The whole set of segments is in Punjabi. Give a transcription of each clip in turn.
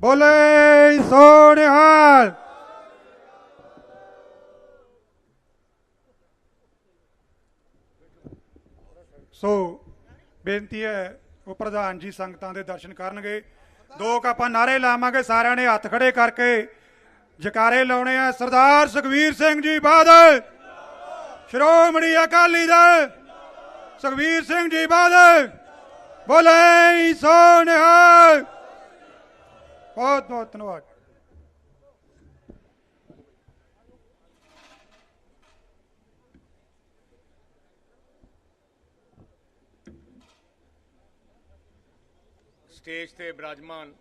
ਬੋਲੇ ਸੋ ਨਿਹਾਲ ਸੋ, ਬੇਨਤੀ ਹੈ, ਉਹ ਪ੍ਰਧਾਨ ਜੀ ਸੰਗਤਾਂ ਦੇ ਦਰਸ਼ਨ ਕਰਨਗੇ। ਦੋ ਆਪਾਂ ਨਾਰੇ ਲਾਵਾਂਗੇ, ਸਾਰਿਆਂ ਨੇ ਹੱਥ ਖੜੇ ਕਰਕੇ। ਜਕਾਰੇ ਲਾਉਣੇ ਆ ਸਰਦਾਰ ਸੁਖਵੀਰ ਸਿੰਘ ਜੀ ਬਾਦਲ। ਸ਼੍ਰੋਮਣੀ ਅਕਾਲੀ ਦਲ। ਸੁਖਵੀਰ ਸਿੰਘ ਜੀ ਬਾਦਲ। ਬੋਲੇ ਸੋਨਿਹਾਲ ਬਹੁਤ ਬਹੁਤ ਧੰਨਵਾਦ। ਸਟੇਜ ਤੇ ਬਿਰਾਜਮਾਨ।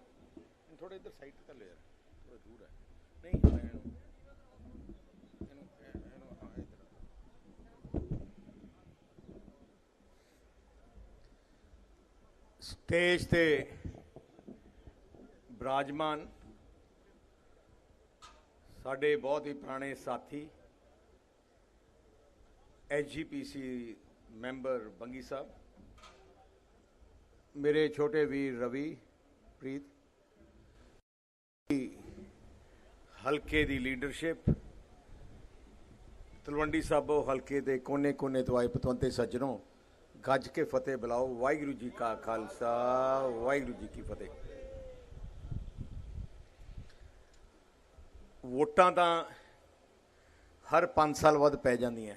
ਥੋੜੇ ਇੱਧਰ ਸਾਈਡ ਤੇ ਲੈ ਯਾਰ ਥੋੜਾ ਦੂਰ ਹੈ। ਨਹੀਂ ਸਟੇਜ ਤੇ ਬਿਰਾਜਮਾਨ ਸਾਡੇ ਬਹੁਤ ਹੀ ਪੁਰਾਣੇ ਸਾਥੀ ਐਸਜੀਪੀਸੀ ਮੈਂਬਰ ਬੰਗੀ ਸਾਹਿਬ, ਮੇਰੇ ਛੋਟੇ ਵੀਰ ਰਵੀ ਪ੍ਰੀਤ, ਹਲਕੇ ਦੀ ਲੀਡਰਸ਼ਿਪ, ਤਲਵੰਡੀ ਸਾਬੋ ਹਲਕੇ ਦੇ ਕੋਨੇ-ਕੋਨੇ ਤੋਂ ਆਏ ਪਤਵੰਤੇ ਸੱਜਣੋ, ਗੱਜ ਕੇ ਫਤਿਹ ਬੁਲਾਓ, ਵਾਹਿਗੁਰੂ ਜੀ ਕਾ ਖਾਲਸਾ, ਵਾਹਿਗੁਰੂ ਜੀ ਕੀ ਫਤਿਹ। ਵੋਟਾਂ ਤਾਂ ਹਰ 5 ਸਾਲ ਬਾਅਦ ਪੈ ਜਾਂਦੀਆਂ।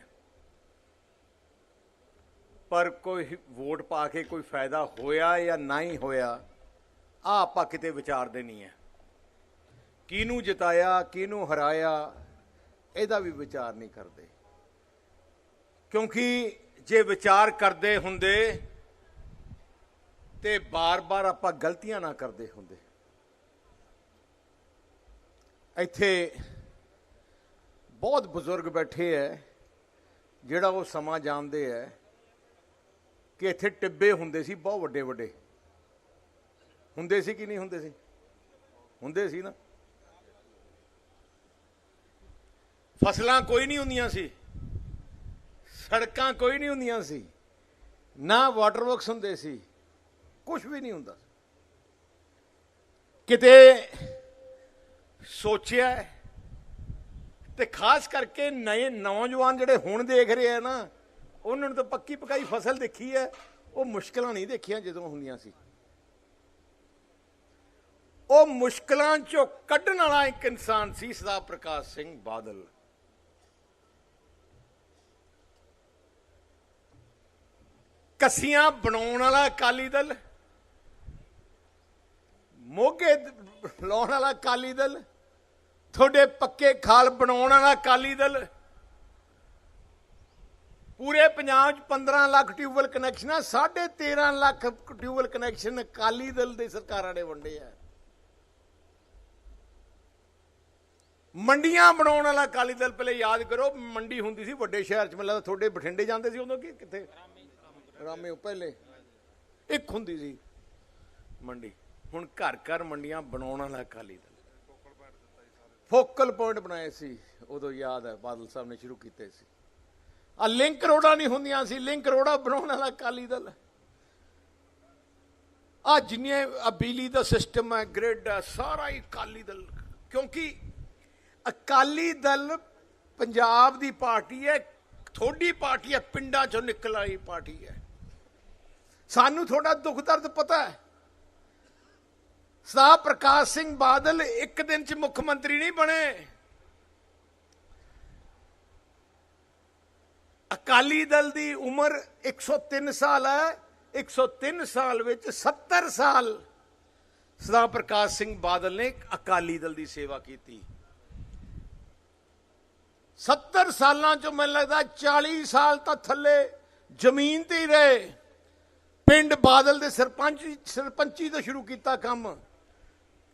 ਪਰ ਕੋਈ ਵੋਟ ਪਾ ਕੇ ਕੋਈ ਫਾਇਦਾ ਹੋਇਆ ਜਾਂ ਨਹੀਂ ਹੋਇਆ ਆ ਆਪਾਂ ਕਿਤੇ ਵਿਚਾਰਦੇ ਨਹੀਂ ਹੈ। ਕਿਹਨੂੰ ਜਿਤਾਇਆ, ਕਿਹਨੂੰ ਹਰਾਇਆ, ਇਹਦਾ ਵੀ ਵਿਚਾਰ ਨਹੀਂ ਕਰਦੇ। ਕਿਉਂਕਿ ਜੇ ਵਿਚਾਰ ਕਰਦੇ ਹੁੰਦੇ ਤੇ ਬਾਰ-ਬਾਰ ਆਪਾਂ ਗਲਤੀਆਂ ਨਾ ਕਰਦੇ ਹੁੰਦੇ। ਇੱਥੇ ਬਹੁਤ ਬਜ਼ੁਰਗ ਬੈਠੇ ਐ, ਜਿਹੜਾ ਉਹ ਸਮਾਂ ਜਾਣਦੇ ਐ ਕਿ ਇੱਥੇ ਟਿੱਬੇ ਹੁੰਦੇ ਸੀ, ਬਹੁਤ ਵੱਡੇ ਵੱਡੇ। ਹੁੰਦੇ ਸੀ ਕਿ ਨਹੀਂ ਹੁੰਦੇ ਸੀ? ਹੁੰਦੇ ਸੀ ਨਾ। ਫਸਲਾਂ ਕੋਈ ਨਹੀਂ ਹੁੰਦੀਆਂ ਸੀ। ਸੜਕਾਂ ਕੋਈ ਨਹੀਂ ਹੁੰਦੀਆਂ ਸੀ। ਨਾ ਵਾਟਰ ਵਰਕਸ ਹੁੰਦੇ ਸੀ। ਕੁਝ ਵੀ ਨਹੀਂ ਹੁੰਦਾ ਕਿਤੇ ਸੋਚਿਆ ਤੇ ਖਾਸ ਕਰਕੇ ਨਏ ਨੌਜਵਾਨ ਜਿਹੜੇ ਹੁਣ ਦੇਖ ਰਹੇ ਆ ਨਾ, ਉਹਨਾਂ ਨੂੰ ਤਾਂ ਪੱਕੀ ਪਕਾਈ ਫਸਲ ਦੇਖੀ ਹੈ। ਉਹ ਮੁਸ਼ਕਲਾਂ ਨਹੀਂ ਦੇਖੀਆਂ ਜਦੋਂ ਹੁੰਦੀਆਂ ਸੀ। ਉਹ ਮੁਸ਼ਕਲਾਂ ਚੋਂ ਕੱਢਣ ਵਾਲਾ ਇੱਕ ਇਨਸਾਨ ਸੀ ਸਰਦਾਰ ਪ੍ਰਕਾਸ਼ ਸਿੰਘ ਬਾਦਲ। ਕਸੀਆਂ ਬਣਾਉਣ ਵਾਲਾ ਅਕਾਲੀ ਦਲ, ਮੋਗੇ ਲਾਉਣ ਵਾਲਾ ਅਕਾਲੀ ਦਲ ਤੁਹਾਡੇ ਪੱਕੇ ਖਾਲ ਬਣਾਉਣ ਵਾਲਾ ਅਕਾਲੀ ਦਲ। ਪੂਰੇ ਪੰਜਾਬ 'ਚ 15 ਲੱਖ ਟਿਊਬਵੈਲ ਕਨੈਕਸ਼ਨ ਆ 13.5 ਲੱਖ ਟਿਊਬਵੈਲ ਕਨੈਕਸ਼ਨ ਅਕਾਲੀ ਦਲ ਦੇ ਸਰਕਾਰਾਂ ਨੇ ਵੰਡੇ ਆ। ਮੰਡੀਆਂ ਬਣਾਉਣ ਵਾਲਾ ਅਕਾਲੀ ਦਲ ਪਹਿਲੇ ਯਾਦ ਕਰੋ, ਮੰਡੀ ਹੁੰਦੀ ਸੀ ਵੱਡੇ ਸ਼ਹਿਰ 'ਚ ਮਤਲਬ ਤੁਹਾਡੇ ਬਠਿੰਡੇ ਜਾਂਦੇ ਸੀ ਉਦੋਂ ਕਿ ਕਿੱਥੇ? ਰਾਮੇ ਪਹਿਲੇ। ਇੱਕ ਹੁੰਦੀ ਸੀ ਮੰਡੀ। ਹੁਣ ਘਰ ਘਰ ਮੰਡੀਆਂ ਬਣਾਉਣ ਵਾਲਾ ਅਕਾਲੀ ਦਲ। ਫੋਕਲ ਪੁਆਇੰਟ ਬਣਾਏ ਸੀ, ਉਦੋਂ ਯਾਦ ਹੈ, ਬਾਦਲ ਸਾਹਿਬ ਨੇ ਸ਼ੁਰੂ ਕੀਤੇ ਸੀ। ਆ ਲਿੰਕ ਰੋਡਾਂ ਨਹੀਂ ਹੁੰਦੀਆਂ ਸੀ, ਲਿੰਕ ਰੋਡਾਂ ਬਣਾਉਣ ਵਾਲਾ ਅਕਾਲੀ ਦਲ ਆ ਜਿੰਨੇ ਆ ਬਿਜਲੀ ਦਾ ਸਿਸਟਮ ਹੈ ਗ੍ਰਿਡ ਹੈ, ਸਾਰਾ ਹੀ ਅਕਾਲੀ ਦਲ, ਕਿਉਂਕਿ ਅਕਾਲੀ ਦਲ ਪੰਜਾਬ ਦੀ ਪਾਰਟੀ ਹੈ, ਥੋੜੀ ਪਾਰਟੀ ਹੈ, ਪਿੰਡਾਂ ਚੋਂ ਨਿਕਲ ਆਈ ਪਾਰਟੀ ਹੈ। ਸਾਨੂੰ ਥੋੜਾ ਦੁੱਖ ਦਰਦ ਪਤਾ ਹੈ। ਸਰਦਾਰ ਪ੍ਰਕਾਸ਼ ਸਿੰਘ ਬਾਦਲ ਇੱਕ ਦਿਨ ਚ ਮੁੱਖ ਮੰਤਰੀ ਨਹੀਂ ਬਣੇ। ਅਕਾਲੀ ਦਲ ਦੀ ਉਮਰ 103 ਸਾਲ ਹੈ 103 ਸਾਲ ਵਿੱਚ 70 ਸਾਲ ਸਰਦਾਰ ਪ੍ਰਕਾਸ਼ ਸਿੰਘ ਬਾਦਲ ਨੇ ਅਕਾਲੀ ਦਲ ਦੀ ਸੇਵਾ ਕੀਤੀ। 70 ਸਾਲਾਂ ਚੋਂ ਮੈਨੂੰ ਲੱਗਦਾ 40 ਸਾਲ ਤਾਂ ਥੱਲੇ ਜ਼ਮੀਨ ਤੇ ਹੀ ਰਹੇ। ਪਿੰਡ ਬਾਦਲ ਦੇ ਸਰਪੰਚ, ਸਰਪੰਚੀ ਤੋਂ ਸ਼ੁਰੂ ਕੀਤਾ ਕੰਮ।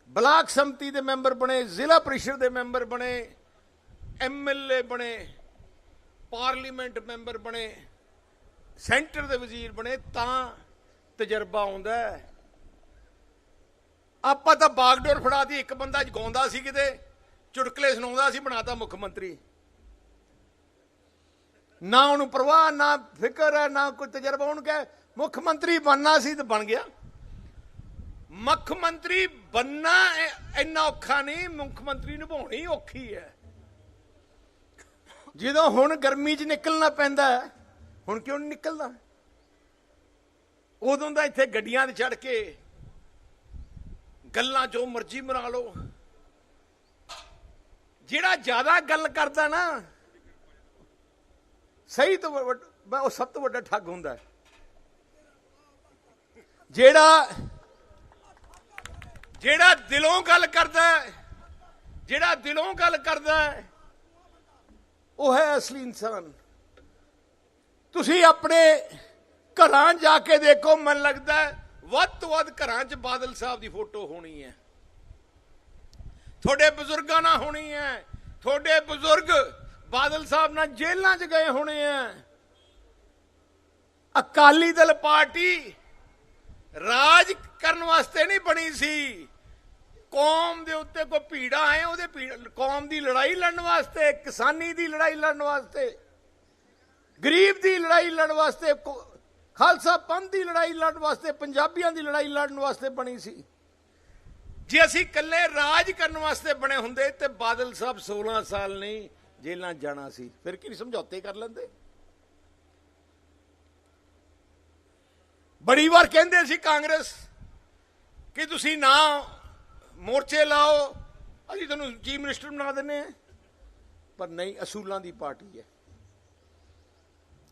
ਬਲਾਕ ਸੰਮਤੀ ਦੇ ਮੈਂਬਰ ਬਣੇ, ਜ਼ਿਲ੍ਹਾ ਪ੍ਰੀਸ਼ਦ ਦੇ ਮੈਂਬਰ ਬਣੇ ਐਮਐਲਏ ਬਣੇ, ਪਾਰਲੀਮੈਂਟ ਮੈਂਬਰ ਬਣੇ, ਸੈਂਟਰ ਦੇ ਵਜ਼ੀਰ ਬਣੇ, ਤਾਂ ਤਜਰਬਾ ਆਉਂਦਾ ਆਪਾਂ ਤਾਂ ਬਾਗਡੋਰ ਫੜਾਤੀ ਇੱਕ ਬੰਦਾ ਗਾਉਂਦਾ ਸੀ ਕਿਤੇ, ਚੁਟਕਲੇ ਸੁਣਾਉਂਦਾ ਸੀ, ਬਣਾਤਾ ਮੁੱਖ ਮੰਤਰੀ। ਨਾ ਉਹਨੂੰ ਪਰਵਾਹ, ਨਾ ਫਿਕਰ ਹੈ, ਨਾ ਕੋਈ ਤਜਰਬਾ, ਉਹਨੂੰ ਕਹੇ, ਮੁੱਖ ਮੰਤਰੀ ਬਣਨਾ ਸੀ ਤੇ ਬਣ ਗਿਆ। ਮੁੱਖ ਮੰਤਰੀ ਬੰਨਾ ਇੰਨਾ ਔਖਾ ਨਹੀਂ ਮੁੱਖ ਮੰਤਰੀ ਨਿਭਾਉਣੀ ਔਖੀ ਹੈ ਜਦੋਂ ਹੁਣ ਗਰਮੀ 'ਚ ਨਿਕਲਣਾ ਪੈਂਦਾ ਹੈ, ਹੁਣ ਕਿਉਂ ਨਹੀਂ ਨਿਕਲਦਾ? ਉਦੋਂ ਦਾ ਇੱਥੇ ਗੱਡੀਆਂ 'ਤੇ ਚੜ ਕੇ ਗੱਲਾਂ ਜੋ ਮਰਜ਼ੀ ਮਰਾ ਲਓ। ਜਿਹੜਾ ਜ਼ਿਆਦਾ ਗੱਲ ਕਰਦਾ ਨਾ ਸਹੀ ਤੋਂ ਉਹ ਸਭ ਤੋਂ ਵੱਡਾ ਠੱਗ ਹੁੰਦਾ ਜਿਹੜਾ ਜਿਹੜਾ ਦਿਲੋਂ ਗੱਲ ਕਰਦਾ ਹੈ, ਜਿਹੜਾ ਦਿਲੋਂ ਗੱਲ ਕਰਦਾ ਹੈ, ਉਹ ਹੈ ਅਸਲੀ ਇਨਸਾਨ। ਤੁਸੀਂ ਆਪਣੇ ਘਰਾਂ ਜਾ ਕੇ ਦੇਖੋ, ਮਨ ਲੱਗਦਾ ਵੱਧ ਤੋਂ ਵੱਧ ਘਰਾਂ 'ਚ ਬਾਦਲ ਸਾਹਿਬ ਦੀ ਫੋਟੋ ਹੋਣੀ ਹੈ। ਤੁਹਾਡੇ ਬਜ਼ੁਰਗਾਂ ਨਾਲ ਹੋਣੀ ਹੈ, ਤੁਹਾਡੇ ਬਜ਼ੁਰਗ ਬਾਦਲ ਸਾਹਿਬ ਨਾਲ ਜੇਲ੍ਹਾਂ 'ਚ ਗਏ ਹੋਣੇ ਆ ਅਕਾਲੀ ਦਲ ਪਾਰਟੀ ਰਾਜ ਕਰਨ ਵਾਸਤੇ ਨਹੀਂ ਬਣੀ ਸੀ। ਕੌਮ ਦੇ ਉੱਤੇ ਕੋਈ ਭੀੜਾ ਆਏ ਉਹਦੇ ਕੌਮ ਦੀ ਲੜਾਈ ਲੜਨ ਵਾਸਤੇ, ਕਿਸਾਨੀ ਦੀ ਲੜਾਈ ਲੜਨ ਵਾਸਤੇ, ਗਰੀਬ ਦੀ ਲੜਾਈ ਲੜਨ ਵਾਸਤੇ ਖਾਲਸਾ ਪੰਥ ਦੀ ਲੜਾਈ ਲੜਨ ਵਾਸਤੇ, ਪੰਜਾਬੀਆਂ ਦੀ ਲੜਾਈ ਲੜਨ ਵਾਸਤੇ ਬਣੀ ਸੀ। ਜੇ ਅਸੀਂ ਇਕੱਲੇ ਰਾਜ ਕਰਨ ਵਾਸਤੇ ਬਣੇ ਹੁੰਦੇ ਤੇ ਬਾਦਲ ਸਾਹਿਬ 16 ਸਾਲ ਨਹੀਂ ਜੇਲਾਂ ਜਾਣਾ ਸੀ, ਫਿਰ ਕੀ ਸਮਝੌਤੇ ਕਰ ਲੈਂਦੇ? ਬੜੀ ਵਾਰ ਕਹਿੰਦੇ ਸੀ ਕਾਂਗਰਸ ਕਿ ਤੁਸੀਂ ਨਾ ਮੋਰਚੇ ਲਾਓ, ਅਸੀਂ ਤੁਹਾਨੂੰ ਚੀਫ ਮਿਨਿਸਟਰ ਬਣਾ ਦਿੰਨੇ ਆ ਪਰ ਨਹੀਂ, ਅਸੂਲਾਂ ਦੀ ਪਾਰਟੀ ਹੈ।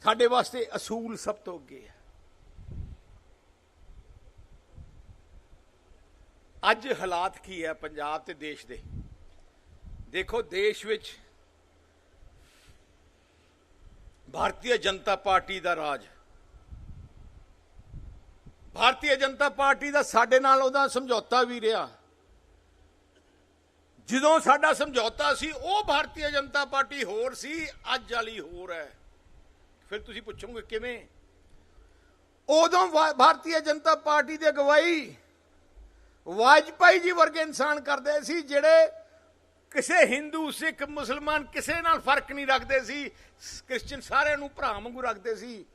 ਸਾਡੇ ਵਾਸਤੇ ਅਸੂਲ ਸਭ ਤੋਂ ਅੱਗੇ ਹੈ। ਅੱਜ ਹਾਲਾਤ ਕੀ ਹੈ ਪੰਜਾਬ ਤੇ ਦੇਸ਼ ਦੇ? ਦੇਖੋ, ਦੇਸ਼ ਵਿੱਚ ਭਾਰਤੀ ਜਨਤਾ ਪਾਰਟੀ ਦਾ ਰਾਜ ਭਾਰਤੀ ਜਨਤਾ ਪਾਰਟੀ ਦਾ ਸਾਡੇ ਨਾਲ ਉਹਦਾ ਸਮਝੌਤਾ ਵੀ ਰਿਹਾ। ਜਦੋਂ ਸਾਡਾ ਸਮਝੌਤਾ ਸੀ, ਉਹ ਭਾਰਤੀ ਜਨਤਾ ਪਾਰਟੀ ਹੋਰ ਸੀ, ਅੱਜ ਵਾਲੀ ਹੋਰ ਹੈ। ਫਿਰ ਤੁਸੀਂ ਪੁੱਛੋਗੇ ਕਿਵੇਂ? ਉਦੋਂ ਵਾ- ਭਾਰਤੀ ਜਨਤਾ ਪਾਰਟੀ ਦੀ ਅਗਵਾਈ ਵਾਜਪਾਈ ਜੀ ਵਰਗੇ ਇਨਸਾਨ ਕਰਦੇ ਸੀ, ਜਿਹੜੇ ਕਿਸੇ ਹਿੰਦੂ, ਸਿੱਖ, ਮੁਸਲਮਾਨ ਕਿਸੇ ਨਾਲ ਫ਼ਰਕ ਨਹੀਂ ਰੱਖਦੇ ਸੀ। ਕ੍ਰਿਸਚੀਅਨ ਸਾਰਿਆਂ ਨੂੰ ਭਰਾ ਵਾਂਗੂ ਰੱਖਦੇ ਸੀ।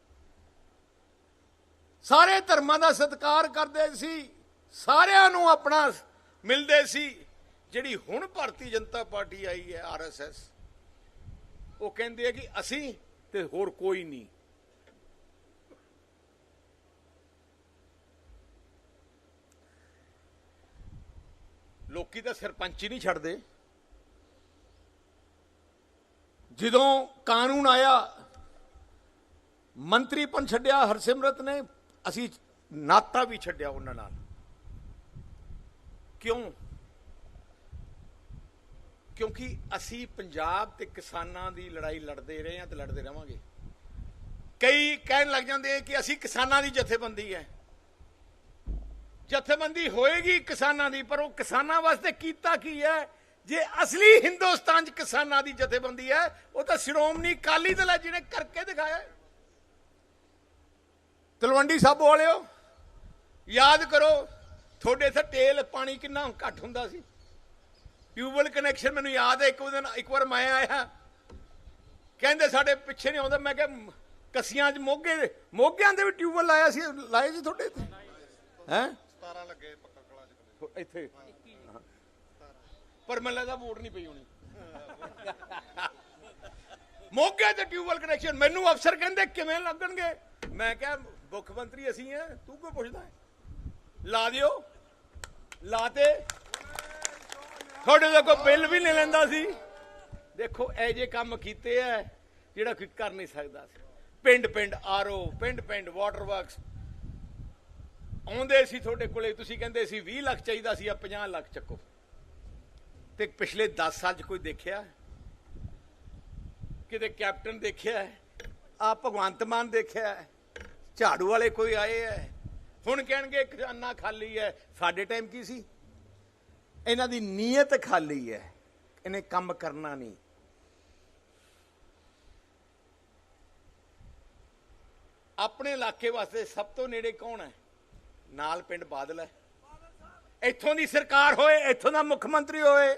ਸਾਰੇ ਧਰਮਾਂ ਦਾ ਸਤਿਕਾਰ ਕਰਦੇ ਸੀ, ਸਾਰਿਆਂ ਨੂੰ ਆਪਣਾ ਮਿਲਦੇ ਸੀ। ਜਿਹੜੀ ਹੁਣ ਭਾਰਤੀ ਜਨਤਾ ਪਾਰਟੀ ਆਈ ਹੈ ਆਰਐਸਐਸ ਉਹ ਕਹਿੰਦੇ ਆ ਕਿ ਅਸੀਂ ਤੇ ਹੋਰ ਕੋਈ ਨਹੀਂ। ਲੋਕੀ ਤਾਂ ਸਰਪੰਚ ਹੀ ਨਹੀਂ ਛੱਡਦੇ। ਜਦੋਂ ਕਾਨੂੰਨ ਆਇਆ ਮੰਤਰੀਪਨ ਛੱਡਿਆ, ਹਰਸਿਮਰਤ ਨੇ ਅਸੀਂ ਨਾਤਾ ਵੀ ਛੱਡਿਆ ਉਹਨਾਂ ਨਾਲ। ਕਿਉਂ? ਕਿਉਂਕਿ ਅਸੀਂ ਪੰਜਾਬ ਤੇ ਕਿਸਾਨਾਂ ਦੀ ਲੜਾਈ ਲੜਦੇ ਰਹੇ ਹਾਂ ਤੇ ਲੜਦੇ ਰਵਾਂਗੇ। ਕਈ ਕਹਿਣ ਲੱਗ ਜਾਂਦੇ ਕਿ ਅਸੀਂ ਕਿਸਾਨਾਂ ਦੀ ਜਥੇਬੰਦੀ ਹੈ। ਜਥੇਬੰਦੀ ਹੋਏਗੀ ਕਿਸਾਨਾਂ ਦੀ, ਪਰ ਉਹ ਕਿਸਾਨਾਂ ਵਾਸਤੇ ਕੀਤਾ ਕੀ ਹੈ? ਜੇ ਅਸਲੀ ਹਿੰਦੁਸਤਾਨ 'ਚ ਕਿਸਾਨਾਂ ਦੀ ਜਥੇਬੰਦੀ ਹੈ, ਉਹ ਤਾਂ ਸ਼੍ਰੋਮਣੀ ਅਕਾਲੀ ਦਲ ਹੈ ਜਿਹਨੇ ਕਰਕੇ ਦਿਖਾਇਆ। ਤਲਵੰਡੀ ਸਾਬੋ ਵਾਲਿਓ ਯਾਦ ਕਰੋ ਤੁਹਾਡੇ ਇੱਥੇ ਤੇਲ ਪਾਣੀ ਕਿੰਨਾ ਘੱਟ ਹੁੰਦਾ ਸੀ। ਟਿਊਬਵੈਲ ਕਨੈਕਸ਼ਨ ਮੈਨੂੰ ਯਾਦ ਹੈ ਇੱਕ ਦਿਨ ਇੱਕ ਵਾਰ ਮੈਂ ਆਇਆ। ਕਹਿੰਦੇ ਸਾਡੇ ਪਿੱਛੇ ਨਹੀਂ ਆਉਂਦਾ ਮੈਂ ਕਿਹਾ ਕਸੀਆਂ 'ਚ ਮੋਗੇ ਮੋਗਿਆਂ ਦੇ ਵੀ ਟਿਊਬਵੈਲ ਲਾਇਆ ਸੀ ਲਾਏ ਸੀ ਤੁਹਾਡੇ ਇੱਥੇ? ਹੈ? 17 ਲੱਗੇ ਪੱਕਾ ਕਲਾ ਚ ਇੱਥੇ। ਪਰ ਮੈਨੂੰ ਲੱਗਦਾ ਵੋਟ ਨਹੀਂ ਪਈ ਹੋਣੀ। ਮੋਗੇ ਤੇ ਟਿਊਬਵੈਲ ਕਨੈਕਸ਼ਨ ਮੈਨੂੰ ਅਫਸਰ ਕਹਿੰਦੇ ਕਿਵੇਂ ਲੱਗਣਗੇ? ਮੈਂ ਕਿਹਾ ਮੁੱਖ ਮੰਤਰੀ ਅਸੀਂ ਆ, ਤੂੰ ਕਿਉਂ ਪੁੱਛਦਾ ਹੈ? ਲਾ ਦਿਓ। ਲਾਤੇ ਤੁਹਾਡੇ ਤੋਂ ਕੋਈ ਬਿੱਲ ਵੀ ਨਹੀਂ ਲੈਂਦਾ ਸੀ। ਦੇਖੋ, ਇਹ ਜੇ ਕੰਮ ਕੀਤੇ ਐ ਜਿਹੜਾ ਕੋਈ ਕਰ ਨਹੀਂ ਸਕਦਾ ਸੀ। ਪਿੰਡ ਪਿੰਡ ਆਰਓ, ਪਿੰਡ ਪਿੰਡ ਵਾਟਰ ਵਰਕਸ ਆਉਂਦੇ ਸੀ ਤੁਹਾਡੇ ਕੋਲੇ, ਤੁਸੀਂ ਕਹਿੰਦੇ ਸੀ 20 ਲੱਖ ਚਾਹੀਦਾ ਸੀ, ਆ 50 ਲੱਖ ਚੱਕੋ। ਤੇ ਪਿਛਲੇ 10 ਸਾਲ ਚ ਕੋਈ ਦੇਖਿਆ? ਕਿਤੇ ਕੈਪਟਨ ਦੇਖਿਆ? ਆ ਭਗਵੰਤ ਮਾਨ ਦੇਖਿਆ? ਝਾੜੂ ਵਾਲੇ ਕੋਈ ਆਏ ਐ? ਹੁਣ ਕਹਿਣਗੇ ਖਜ਼ਾਨਾ ਖਾਲੀ ਹੈ ਸਾਡੇ ਟਾਈਮ ਕੀ ਸੀ? ਇਹਨਾਂ ਦੀ ਨੀਅਤ ਖਾਲੀ ਹੈ ਇਹਨੇ ਕੰਮ ਕਰਨਾ ਨਹੀਂ। ਆਪਣੇ ਇਲਾਕੇ ਵਾਸਤੇ ਸਭ ਤੋਂ ਨੇੜੇ ਕੌਣ ਹੈ ਨਾਲ ਪਿੰਡ ਬਾਦਲ ਹੈ ਇੱਥੋਂ ਦੀ ਸਰਕਾਰ ਹੋਏ, ਇੱਥੋਂ ਦਾ ਮੁੱਖ ਮੰਤਰੀ ਹੋਏ।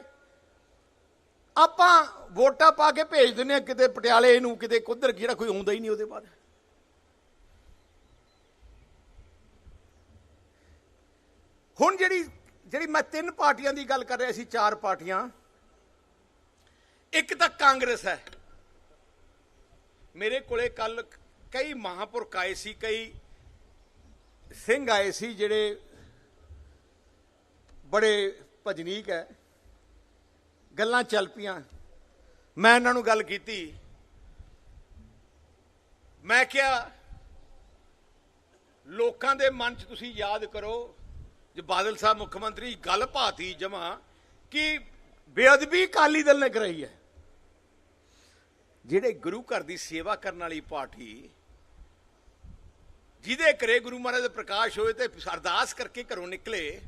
ਆਪਾਂ ਵੋਟਾਂ ਪਾ ਕੇ ਭੇਜ ਦਿੰਦੇ ਆ ਕਿਤੇ ਪਟਿਆਲੇ ਨੂੰ, ਕਿਤੇ ਕੁੱਧਰ, ਜਿਹੜਾ ਕੋਈ ਆਉਂਦਾ ਹੀ ਨਹੀਂ ਉਹਦੇ ਬਾਅਦ। ਹੁਣ ਜਿਹੜੀ ਜਿਹੜੀ ਮੈਂ ਤਿੰਨ ਪਾਰਟੀਆਂ ਦੀ ਗੱਲ ਕਰ ਰਿਹਾ ਸੀ ਚਾਰ ਪਾਰਟੀਆਂ। ਇੱਕ ਤਾਂ ਕਾਂਗਰਸ ਹੈ। ਮੇਰੇ ਕੋਲੇ ਕੱਲ ਕਈ ਮਹਾਪੁਰਖ ਆਏ ਸੀ, ਕਈ ਸਿੰਘ ਆਏ ਸੀ, ਜਿਹੜੇ ਬੜੇ ਭਜਨੀਕ ਹੈ। ਗੱਲਾਂ ਚੱਲ ਪਈਆਂ। ਮੈਂ ਇਹਨਾਂ ਨੂੰ ਗੱਲ ਕੀਤੀ। ਮੈਂ ਕਿਹਾ, ਲੋਕਾਂ ਦੇ ਮਨ 'ਚ ਤੁਸੀਂ ਯਾਦ ਕਰੋ ਜੇ ਬਾਦਲ ਸਾਹਿਬ ਮੁੱਖ ਮੰਤਰੀ ਗੱਲ ਪਾਤੀ ਜਮਾ ਕਿ ਬੇਅਦਬੀ ਅਕਾਲੀ ਦਲ ਨੇ ਕਰਾਈ ਹੈ। ਜਿਹੜੇ ਗੁਰੂ ਘਰ ਦੀ ਸੇਵਾ ਕਰਨ ਵਾਲੀ ਪਾਰਟੀ, ਜਿਹਦੇ ਘਰੇ ਗੁਰੂ ਮਹਾਰਾਜ ਦਾ ਪ੍ਰਕਾਸ਼ ਹੋਏ ਤੇ ਅਰਦਾਸ ਕਰਕੇ ਘਰੋਂ ਨਿਕਲੇ,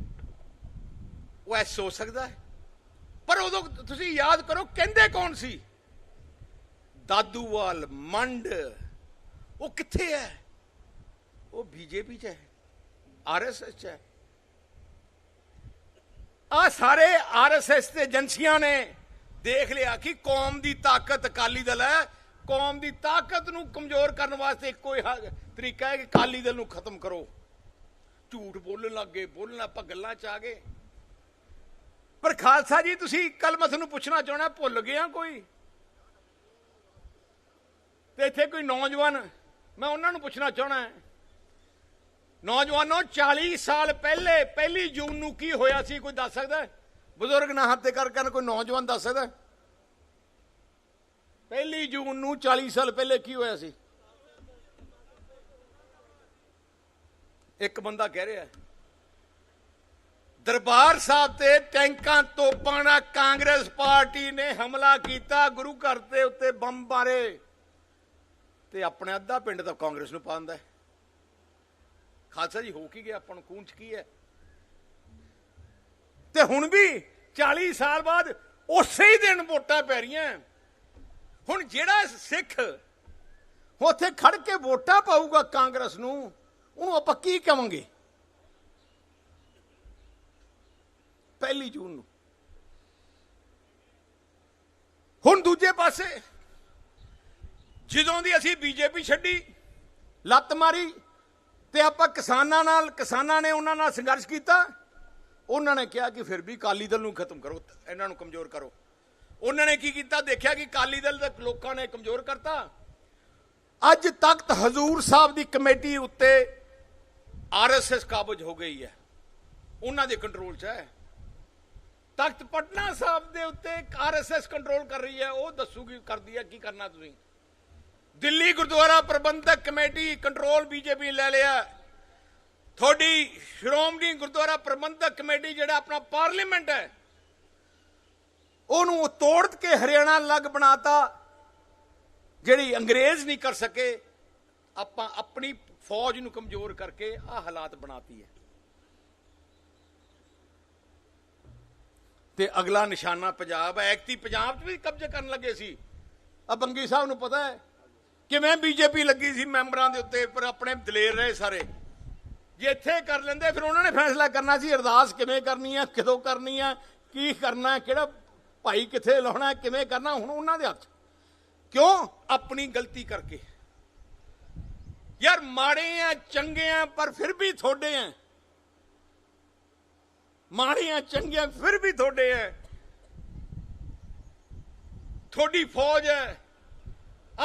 ਉਹ ਐ ਸੋਚ ਸਕਦਾ ਹੈ। ਪਰ ਉਦੋਂ ਤੁਸੀਂ ਯਾਦ ਕਰੋ ਕਹਿੰਦੇ ਕੌਣ ਸੀ? ਦਾਦੂਵਾਲ, ਮੰਡ, ਉਹ ਕਿੱਥੇ ਹੈ? ਉਹ ਬੀਜੇਪੀ ਚ ਹੈ ਆਰਐਸਐਸ ਚ ਹੈ। ਆ ਸਾਰੇ ਆਰਐਸਐਸ ਤੇ ਏਜੰਸੀਆਂ ਨੇ ਦੇਖ ਲਿਆ ਕਿ ਕੌਮ ਦੀ ਤਾਕਤ ਅਕਾਲੀ ਦਲ ਹੈ। ਕੌਮ ਦੀ ਤਾਕਤ ਨੂੰ ਕਮਜ਼ੋਰ ਕਰਨ ਵਾਸਤੇ ਇੱਕੋ ਹੀ ਤਰੀਕਾ ਹੈ ਕਿ ਅਕਾਲੀ ਦਲ ਨੂੰ ਖਤਮ ਕਰੋ। ਝੂਠ ਬੋਲਣ ਲੱਗੇ ਬੋਲਣ ਆਪਾਂ ਗੱਲਾਂ ਚ ਆ ਗਏ। ਪਰ ਖਾਲਸਾ ਜੀ, ਤੁਸੀਂ ਕੱਲ ਮੈਂ ਤੁਹਾਨੂੰ ਪੁੱਛਣਾ ਚਾਹਣਾ ਭੁੱਲ ਗਿਆ ਕੋਈ? ਤੇ ਇੱਥੇ ਕੋਈ ਨੌਜਵਾਨ, ਮੈਂ ਉਹਨਾਂ ਨੂੰ ਪੁੱਛਣਾ ਚਾਹਣਾ ਨੌਜਵਾਨੋ 40 ਸਾਲ ਪਹਿਲੇ ਪਹਿਲੀ ਜੂਨ ਨੂੰ ਕੀ ਹੋਇਆ ਸੀ ਕੋਈ ਦੱਸ ਸਕਦਾ? ਬਜ਼ੁਰਗ ਨਾ ਹੱਥ ਤੇ ਕਰ ਕਰਨ ਕੋਈ ਨੌਜਵਾਨ ਦੱਸ ਸਕਦਾ? ਪਹਿਲੀ ਜੂਨ ਨੂੰ 40 ਸਾਲ ਪਹਿਲੇ ਕੀ ਹੋਇਆ ਸੀ ਇੱਕ ਬੰਦਾ ਕਹਿ ਰਿਹਾ ਦਰਬਾਰ ਸਾਹਿਬ ਤੇ ਟੈਂਕਾਂ ਤੋਪਾਂ ਨਾਲ ਕਾਂਗਰਸ ਪਾਰਟੀ ਨੇ ਹਮਲਾ ਕੀਤਾ ਗੁਰੂ ਘਰ ਦੇ ਉੱਤੇ ਬੰਬ ਮਾਰੇ ਤੇ ਆਪਣੇ ਅੱਧਾ ਪਿੰਡ ਤਾਂ ਕਾਂਗਰਸ ਨੂੰ ਪਾਉਂਦਾ ਹੈ ਖਾਲਸਾ ਜੀ, ਹੋ ਕੀ ਗਿਆ? ਆਪਾਂ ਨੂੰ ਕੂੰਚ ਕੀ ਹੈ? ਤੇ ਹੁਣ ਵੀ 40 ਸਾਲ ਬਾਅਦ ਉਸੇ ਹੀ ਦਿਨ ਵੋਟਾਂ ਪੈ ਰਹੀਆਂ। ਹੁਣ ਜਿਹੜਾ ਸਿੱਖ ਉੱਥੇ ਖੜ ਕੇ ਵੋਟਾਂ ਪਾਊਗਾ ਕਾਂਗਰਸ ਨੂੰ, ਉਹਨੂੰ ਆਪਾਂ ਕੀ ਕਵਾਂਗੇ? ਪਹਿਲੀ ਜੂਨ ਨੂੰ। ਹੁਣ ਦੂਜੇ ਪਾਸੇ, ਜਦੋਂ ਦੀ ਅਸੀਂ ਬੀਜੇਪੀ ਛੱਡੀ, ਲੱਤ ਮਾਰੀ ਤੇ ਆਪਾਂ ਕਿਸਾਨਾਂ ਨਾਲ, ਕਿਸਾਨਾਂ ਨੇ ਉਹਨਾਂ ਨਾਲ ਸੰਘਰਸ਼ ਕੀਤਾ। ਉਹਨਾਂ ਨੇ ਕਿਹਾ ਕਿ ਫਿਰ ਵੀ ਅਕਾਲੀ ਦਲ ਨੂੰ ਖਤਮ ਕਰੋ, ਇਹਨਾਂ ਨੂੰ ਕਮਜ਼ੋਰ ਕਰੋ। ਉਹਨਾਂ ਨੇ ਕੀ ਕੀਤਾ? ਦੇਖਿਆ ਕਿ ਅਕਾਲੀ ਦਲ ਦੇ ਲੋਕਾਂ ਨੇ ਕਮਜ਼ੋਰ ਕਰਤਾ। ਅੱਜ ਤਖ਼ਤ ਹਜ਼ੂਰ ਸਾਹਿਬ ਦੀ ਕਮੇਟੀ ਉੱਤੇ ਆਰਐਸਐਸ ਕਾਬਜ ਹੋ ਗਈ ਹੈ। ਉਹਨਾਂ ਦੇ ਕੰਟਰੋਲ 'ਚ ਹੈ। ਤਖਤ ਪਟਨਾ ਸਾਹਿਬ ਦੇ ਉੱਤੇ ਆਰਐਸਐਸ ਕੰਟਰੋਲ ਕਰ ਰਹੀ ਹੈ। ਉਹ ਦੱਸੂਗੀ, ਕਰਦੀ ਹੈ, ਕੀ ਕਰਨਾ ਤੁਸੀਂ? Delhi Gurdwara Prabandhak committee control BJP ਲੈ ਲਿਆ। ਤੁਹਾਡੀ ਸ਼੍ਰੋਮਣੀ ਗੁਰਦੁਆਰਾ ਪ੍ਰਬੰਧਕ ਕਮੇਟੀ ਜਿਹੜਾ ਆਪਣਾ ਪਾਰਲੀਮੈਂਟ ਹੈ, ਉਹਨੂੰ ਤੋੜ ਕੇ ਹਰਿਆਣਾ ਲੱਗ ਬਣਾਤਾ, ਜਿਹੜੀ ਅੰਗਰੇਜ਼ ਨਹੀਂ ਕਰ ਸਕੇ, ਆਪਾਂ ਆਪਣੀ ਫੌਜ ਨੂੰ ਕਮਜ਼ੋਰ ਕਰਕੇ ਆ ਹਾਲਾਤ ਬਣਾਤੀ ਹੈ। ਤੇ ਅਗਲਾ ਨਿਸ਼ਾਨਾ ਪੰਜਾਬ ਹੈ ਐਕਟੀ ਪੰਜਾਬ 'ਚ ਵੀ ਕਬਜ਼ੇ ਕਰਨ ਲੱਗੇ ਸੀ। ਆ ਬੰਗੀ ਸਾਹਿਬ ਨੂੰ ਪਤਾ ਹੈ ਕਿਵੇਂ ਬੀਜੇਪੀ ਲੱਗੀ ਸੀ ਮੈਂਬਰਾਂ ਦੇ ਉੱਤੇ, ਪਰ ਆਪਣੇ ਦਲੇਰ ਰਹੇ ਸਾਰੇ। ਜੇ ਇੱਥੇ ਕਰ ਲੈਂਦੇ, ਫਿਰ ਉਹਨਾਂ ਨੇ ਫੈਸਲਾ ਕਰਨਾ ਸੀ, ਅਰਦਾਸ ਕਿਵੇਂ ਕਰਨੀ ਆ, ਕਦੋਂ ਕਰਨੀ ਆ, ਕੀ ਕਰਨਾ, ਕਿਹੜਾ ਭਾਈ ਕਿੱਥੇ ਲਾਉਣਾ, ਕਿਵੇਂ ਕਰਨਾ, ਹੁਣ ਉਹਨਾਂ ਦੇ ਹੱਥ। ਕਿਉਂ? ਆਪਣੀ ਗਲਤੀ ਕਰਕੇ। ਯਾਰ ਮਾੜੇ ਆ, ਚੰਗੇ ਆ, ਪਰ ਫਿਰ ਵੀ ਥੋੜੇ ਆ। ਚੰਗੇ ਆ, ਫਿਰ ਵੀ ਥੋੜੇ ਐ ਥੋੜੀ ਫੌਜ ਹੈ।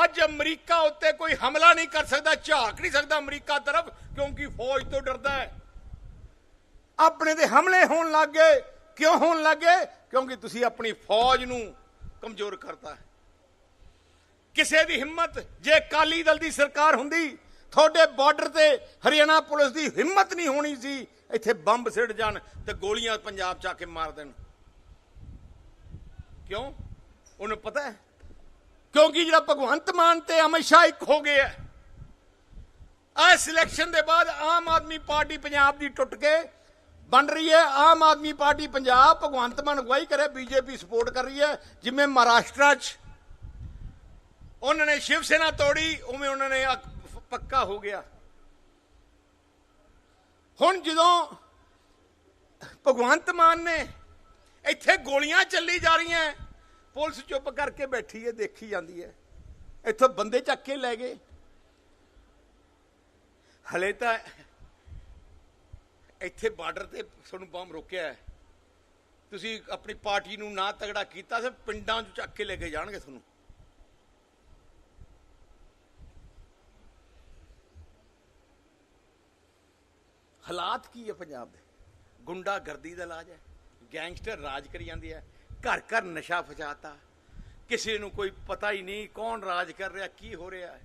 ਅੱਜ ਅਮਰੀਕਾ ਉੱਤੇ ਕੋਈ ਹਮਲਾ ਨਹੀਂ ਕਰ ਸਕਦਾ, ਝਾਕ ਨਹੀਂ ਸਕਦਾ ਅਮਰੀਕਾ ਤਰਫ, ਕਿਉਂਕਿ ਫੌਜ ਤੋਂ ਡਰਦਾ ਹੈ। ਆਪਣੇ ਦੇ ਹਮਲੇ ਹੋਣ ਲੱਗ ਗਏ। ਕਿਉਂ ਹੋਣ ਲੱਗ ਗਏ? ਕਿਉਂਕਿ ਤੁਸੀਂ ਆਪਣੀ ਫੌਜ ਨੂੰ ਕਮਜ਼ੋਰ ਕਰਤਾ ਹੈ। ਕਿਸੇ ਦੀ ਹਿੰਮਤ, ਜੇ ਅਕਾਲੀ ਦਲ ਦੀ ਸਰਕਾਰ ਹੁੰਦੀ, ਤੁਹਾਡੇ ਬਾਰਡਰ ਤੇ ਹਰਿਆਣਾ ਪੁਲਿਸ ਦੀ ਹਿੰਮਤ ਨਹੀਂ ਹੋਣੀ ਸੀ, ਇੱਥੇ ਬੰਬ ਸਿੱਟ ਜਾਣ ਤੇ ਗੋਲੀਆਂ ਪੰਜਾਬ ਚ ਆ ਕੇ ਮਾਰ ਦੇਣ। ਕਿਉਂ? ਉਹਨੂੰ ਪਤਾ ਹੈ? ਕਿਉਂਕਿ ਜਿਹੜਾ ਭਗਵੰਤ ਮਾਨ ਤੇ ਅਮਿਤ ਸ਼ਾਹ ਇੱਕ ਹੋ ਗਏ ਆ ਆ ਸਿਲੈਕਸ਼ਨ ਦੇ ਬਾਅਦ ਆਮ ਆਦਮੀ ਪਾਰਟੀ ਪੰਜਾਬ ਦੀ ਟੁੱਟ ਕੇ ਬਣ ਰਹੀ ਹੈ। ਆਮ ਆਦਮੀ ਪਾਰਟੀ ਪੰਜਾਬ ਭਗਵੰਤ ਮਾਨ ਅਗਵਾਈ ਕਰੇ, ਬੀਜੇਪੀ ਸਪੋਰਟ ਕਰ ਰਹੀ ਹੈ। ਜਿਵੇਂ ਮਹਾਰਾਸ਼ਟਰ 'ਚ ਉਹਨਾਂ ਨੇ ਸ਼ਿਵ ਸੈਨਾ ਤੋੜੀ, ਉਵੇਂ ਉਹਨਾਂ ਨੇ ਪੱਕਾ ਹੋ ਗਿਆ। ਹੁਣ ਜਦੋਂ ਭਗਵੰਤ ਮਾਨ ਨੇ ਇੱਥੇ ਗੋਲੀਆਂ ਚੱਲੀ ਜਾ ਰਹੀਆਂ ਪੁਲਿਸ ਚੁੱਪ ਕਰਕੇ ਬੈਠੀ ਹੈ, ਦੇਖੀ ਜਾਂਦੀ ਹੈ। ਇੱਥੋਂ ਬੰਦੇ ਚੱਕ ਕੇ ਲੈ ਗਏ। ਹਲੇ ਤਾਂ ਇੱਥੇ ਬਾਰਡਰ ਤੇ ਤੁਹਾਨੂੰ ਬੰਬ ਰੋਕਿਆ ਹੈ। ਤੁਸੀਂ ਆਪਣੀ ਪਾਰਟੀ ਨੂੰ ਨਾ ਤਗੜਾ ਕੀਤਾ ਤੇ ਪਿੰਡਾਂ 'ਚ ਚੱਕ ਕੇ ਲੈ ਕੇ ਜਾਣਗੇ ਤੁਹਾਨੂੰ। ਹਾਲਾਤ ਕੀ ਹੈ ਪੰਜਾਬ ਦੇ? ਗੁੰਡਾਗਰਦੀ ਦਾ ਇਲਾਜ ਹੈ। ਗੈਂਗਸਟਰ ਰਾਜ ਕਰੀ ਜਾਂਦੇ ਹੈ ਘਰ ਘਰ ਨਸ਼ਾ ਫਜਾਤਾ ਕਿਸੇ ਨੂੰ ਕੋਈ ਪਤਾ ਹੀ ਨਹੀਂ ਕੌਣ ਰਾਜ ਕਰ ਰਿਹਾ, ਕੀ ਹੋ ਰਿਹਾ ਹੈ।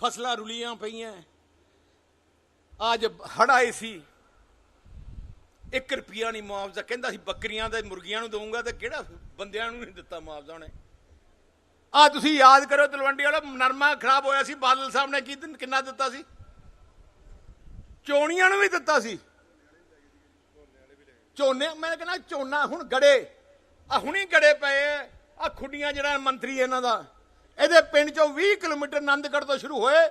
ਫਸਲਾਂ ਰੁਲੀਆਂ ਪਈਆਂ ਅੱਜ ਹੜ੍ਹ ਆਏ ਸੀ। 1 ਰੁਪਿਆ ਨਹੀਂ ਮੁਆਵਜ਼ਾ, ਕਹਿੰਦਾ ਸੀ ਬੱਕਰੀਆਂ ਦੇ ਮੁਰਗੀਆਂ ਨੂੰ ਦਊਂਗਾ ਤੇ ਕਿਹੜਾ ਬੰਦਿਆਂ ਨੂੰ ਨਹੀਂ ਦਿੱਤਾ ਮੁਆਵਜ਼ਾ ਉਹਨੇ। ਆ ਤੁਸੀਂ ਯਾਦ ਕਰੋ ਤਲਵੰਡੀ ਵਾਲਾ ਨਰਮਾ ਖਰਾਬ ਹੋਇਆ ਸੀ, ਬਾਦਲ ਸਾਹਿਬ ਨੇ ਕੀ ਕਿੰਨਾ ਦਿੱਤਾ ਸੀ? ਚੋਣੀਆਂ ਨੂੰ ਵੀ ਦਿੱਤਾ ਸੀ। ਝੋਨੇ, ਮੈਂ ਕਹਿੰਦਾ ਝੋਨਾ ਹੁਣ ਗੜੇ। ਆ ਹੁਣੀ ਗੜੇ ਪਏ ਆ ਖੁੱਡੀਆਂ ਜਿਹੜਾ ਮੰਤਰੀ ਇਹਨਾਂ ਦਾ। ਇਹਦੇ ਪਿੰਡ ਚੋਂ 20 ਕਿਲੋਮੀਟਰ ਆਨੰਦਗੜ੍ਹ ਤੋਂ ਸ਼ੁਰੂ ਹੋਏ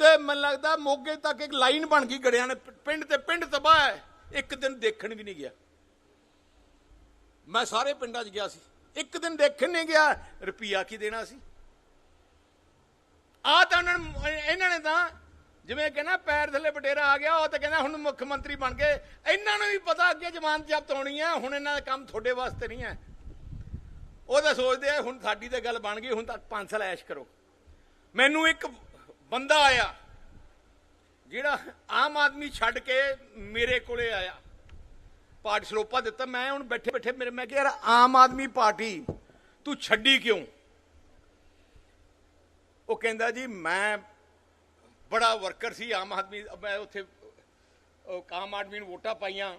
ਤੇ ਮੈਨੂੰ ਲੱਗਦਾ ਮੋਗੇ ਤੱਕ ਇੱਕ ਲਾਈਨ ਬਣ ਗਈ ਗੜਿਆਂ ਨੇ। ਪਿੰਡ ਤੇ ਪਿੰਡ ਤਬਾਹ ਹੈ ਇੱਕ ਦਿਨ ਦੇਖਣ ਵੀ ਨਹੀਂ ਗਿਆ। ਮੈਂ ਸਾਰੇ ਪਿੰਡਾਂ 'ਚ ਗਿਆ ਸੀ। ਇੱਕ ਦਿਨ ਦੇਖਣ ਨਹੀਂ ਗਿਆ। ਰੁਪਈਆ ਕੀ ਦੇਣਾ ਸੀ? ਆ ਤਾਂ ਉਹਨਾਂ ਇਹਨਾਂ ਨੇ ਤਾਂ ਜਿਵੇਂ ਕਹਿੰਦਾ ਪੈਰ ਥੱਲੇ ਬਟੇਰਾ ਆ ਗਿਆ, ਉਹ ਤਾਂ ਕਹਿੰਦਾ ਹੁਣ ਮੁੱਖ ਮੰਤਰੀ ਬਣ ਕੇ ਇਹਨਾਂ ਨੂੰ ਵੀ ਪਤਾ ਅੱਗੇ ਜ਼ਮਾਨਤ ਜ਼ਬਤ ਹੋਣੀ ਹੈ ਹੁਣ ਇਹਨਾਂ ਦਾ ਕੰਮ ਤੁਹਾਡੇ ਵਾਸਤੇ ਨਹੀਂ ਹੈ ਉਹ ਤਾਂ ਸੋਚਦੇ ਆ, ਹੁਣ ਸਾਡੀ ਤਾਂ ਗੱਲ ਬਣ ਗਈ, ਹੁਣ ਤਾਂ 5 ਸਾਲ ਐਸ਼ ਕਰੋ। ਮੈਨੂੰ ਇੱਕ ਬੰਦਾ ਆਇਆ, ਜਿਹੜਾ ਆਮ ਆਦਮੀ ਛੱਡ ਕੇ ਮੇਰੇ ਕੋਲੇ ਆਇਆ। ਪਾਰਟੀ ਸਲੋਪਾ ਦਿੱਤਾ, ਮੈਂ ਹੁਣ ਬੈਠੇ ਬੈਠੇ ਮੇਰੇ, ਮੈਂ ਕਿਹਾ ਯਾਰ, ਆਮ ਆਦਮੀ ਪਾਰਟੀ, ਤੂੰ ਛੱਡੀ ਕਿਉਂ? ਉਹ ਕਹਿੰਦਾ ਜੀ, ਮੈਂ ਬੜਾ ਵਰਕਰ ਸੀ, ਆਮ ਆਦਮੀ, ਮੈਂ ਉੱਥੇ ਆਮ ਆਦਮੀ ਨੂੰ ਵੋਟਾਂ ਪਾਈਆਂ।